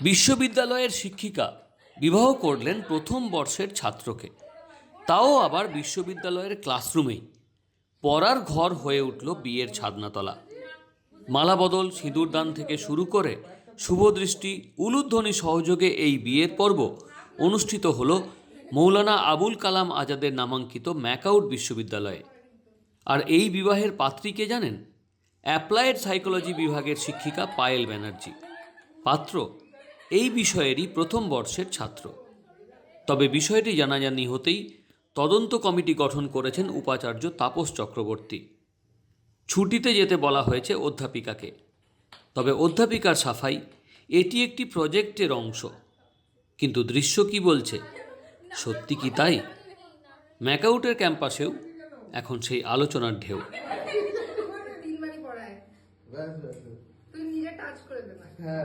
বিশ্ববিদ্যালয়ের শিক্ষিকা বিবাহ করলেন প্রথম বর্ষের ছাত্রকে। তাও আবার বিশ্ববিদ্যালয়ের ক্লাসরুমেই। পড়ার ঘর হয়ে উঠল বিয়ের ছাদনাতলা। মালাবদল সিঁদুরদান থেকে শুরু করে শুভদৃষ্টি, উলুধ্বনি সহযোগে এই বিয়ের পর্ব অনুষ্ঠিত হল মৌলানা আবুল কালাম আজাদের নামাঙ্কিত ম্যাকাউট বিশ্ববিদ্যালয়ে। আর এই বিবাহের পাত্রী কে জানেন? অ্যাপ্লায়েড সাইকোলজি বিভাগের শিক্ষিকা পায়েল ব্যানার্জি। পাত্র এই বিষয়েরই প্রথম বর্ষের ছাত্র। তবে বিষয়টি জানাজানি হতেই তদন্ত কমিটি গঠন করেছেন উপাচার্য তাপস চক্রবর্তী। ছুটিতে যেতে বলা হয়েছে অধ্যাপিকাকে। তবে অধ্যাপিকার সাফাই এটি একটি প্রজেক্টের অংশ। কিন্তু দৃশ্য কি বলছে? সত্যি কি তাই? ম্যাকাউটের ক্যাম্পাসেও এখন সেই আলোচনার ঢেউ। তুই নিজে টাচ করে হ্যাঁ